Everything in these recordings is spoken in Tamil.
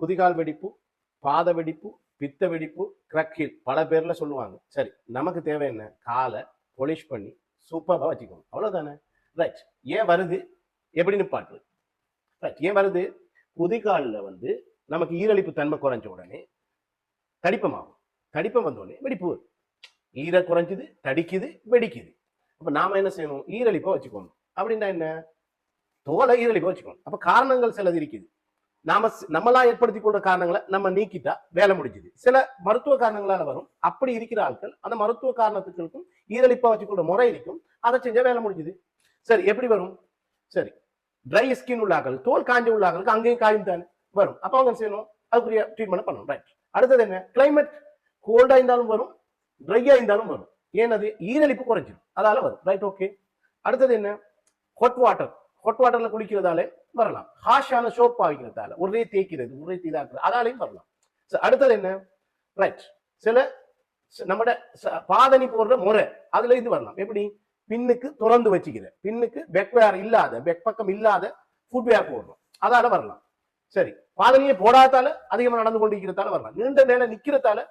குதிகால் வெடிப்பு பாத வெடிப்பு பித்த வெடிப்பு கிரக்கில் பல பேரில் சொல்லுவாங்க. சரி நமக்கு தேவை என்ன? காலை பொலிஷ் பண்ணி சூப்பராக வச்சுக்கணும். அவ்வளோதானே ரைட் ஏன் வருது? எப்படி நிப்பாட்டு ரைட் ஏன் வருது? குதிகாலில் வந்து நமக்கு ஈரழிப்பு தன்மை குறைஞ்ச உடனே தடிப்பமாகும் தடிப்பம் வந்த உடனே வெடிப்பு. வரும். ஈர குறைஞ்சுது தடிக்குது வெடிக்குது. அப்போ நாம் என்ன செய்யணும்? ஈரழிப்பாக வச்சுக்கணும். அப்படின்னா என்ன? தோலை ஈரழிப்பாக வச்சுக்கணும். அப்போ காரணங்கள் சிலது இருக்குது. நாம நம்மளா ஏற்படுத்தி கொண்ட காரணங்களை நம்ம நீக்கிட்டா வேலை முடிஞ்சுது. சில மருத்துவ காரணங்களால வரும். அப்படி இருக்கிற ஆட்கள் அந்த மருத்துவ காரணத்துக்கும் ஈரழிப்பா வச்சுக்கொண்ட முறை இருக்கும் அதை செஞ்சா வேலை முடிஞ்சுது. சரி எப்படி வரும்? சரி ட்ரை ஸ்கின் உள்ளாக்கள் தோல் காஞ்ச உள்ளாக்களுக்கு அங்கேயும் காயும் தானே வரும். அப்போ அவங்க செய்யணும்? அதுக்குரிய ட்ரீட்மெண்ட் பண்ணணும். ரைட் அடுத்தது என்ன? கிளைமேட் கோல்டா இருந்தாலும் வரும் ட்ரையா இருந்தாலும் வரும். ஏனது ஈரழிப்பு குறைஞ்சிடும் அதால வரும். ரைட் ஓகே அடுத்தது என்ன? ஹாட் வாட்டர் ஹாட் வாட்டர்ல குளிக்கிறதாலே வரலாம். ஹாஷான சோப் பாவிக்கிறதால. ஒரே தேய்க்கிறது ஒரே தீதாக்குறது அதாலையும் வரலாம். அடுத்தது என்ன? ரைட் சில நம்மட ச- பாதணி போடுற முறை அதுல இது வரலாம். எப்படி? பின்னுக்கு திறந்து வச்சுக்கிற பின்னுக்கு பெக்வேர் இல்லாத பெக் பக்கம் இல்லாத ஃபுட்வேர் போடுறோம். அதால வரலாம். சரி. பாதணியை போடாதால அதிகமா நடந்து கொண்டிருக்கிறதால வரலாம். நீண்ட நேரம் நிக்கிறதால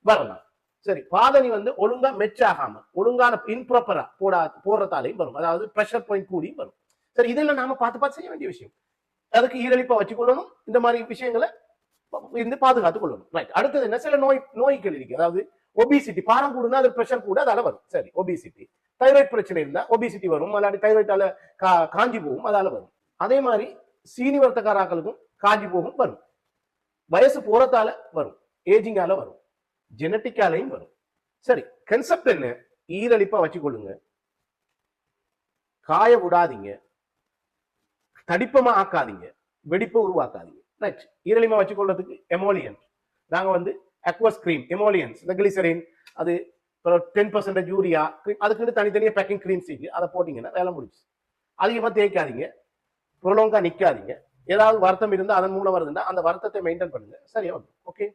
வரலாம். சரி. பாதணி வந்து ஒழுங்கா மெச்சாகாம ஆகாம ஒழுங்கான இன்ப்ராப்பரா போடா போடுறதாலையும் வரும். அதாவது ப்ரெஷர் பாயிண்ட் கூடியும் வரும். சரி இதெல்லாம் நாம பார்த்து பார்த்து செய்ய வேண்டிய விஷயம். அதுக்கு ஈரழிப்பா வச்சுக்கொள்ளணும். இந்த மாதிரி விஷயங்களை இருந்து பாதுகாத்துக் கொள்ளணும். ரைட் அடுத்தது என்ன? சில நோய் நோய்கள் இருக்கு. அதாவது ஒபிசிட்டி பாரம் கூடுனா அது ப்ரெஷர் கூட அதால வரும். சரி ஒபிசிட்டி தைராய்டு பிரச்சனை இருந்தா ஒபிசிட்டி வரும். அல்லாட்டி தைராய்டால கா காஞ்சி போகும் அதால வரும். அதே மாதிரி சீனி வர்த்தகாராக்களுக்கும் காஞ்சி போகும் வரும். வயசு போறதால வரும். ஏஜிங்கால வரும். ஜெனட்டிக்காலையும் வரும். சரி கன்செப்ட் என்ன? ஈரழிப்பா வச்சுக்கொள்ளுங்க. காய விடாதீங்க தடிப்பமா ஆக்காதீங்க. வெடிப்பை உருவாக்காதீங்க. ரைட் ஈரழிமா வச்சுக்கொள்றதுக்கு எமோலியன் நாங்கள் வந்து அக்வஸ் கிரீம் எமோலியன்ஸ் இந்த கிளிசரின் அது டென் பர்சன்டேஜ் யூரியா அதுக்குன்னு தனித்தனியாக பேக்கிங் க்ரீம்ஸ் இருக்கு அதை போட்டிங்கன்னா வேலை முடிச்சு அதிகமாக தேய்க்காதீங்க. ப்ரொலோங்காக நிற்காதீங்க ஏதாவது வருத்தம் இருந்தால் அதன் மூலம் வருதுன்னா அந்த வருத்தத்தை மெயின்டைன் பண்ணுங்க. சரியா? ஓகே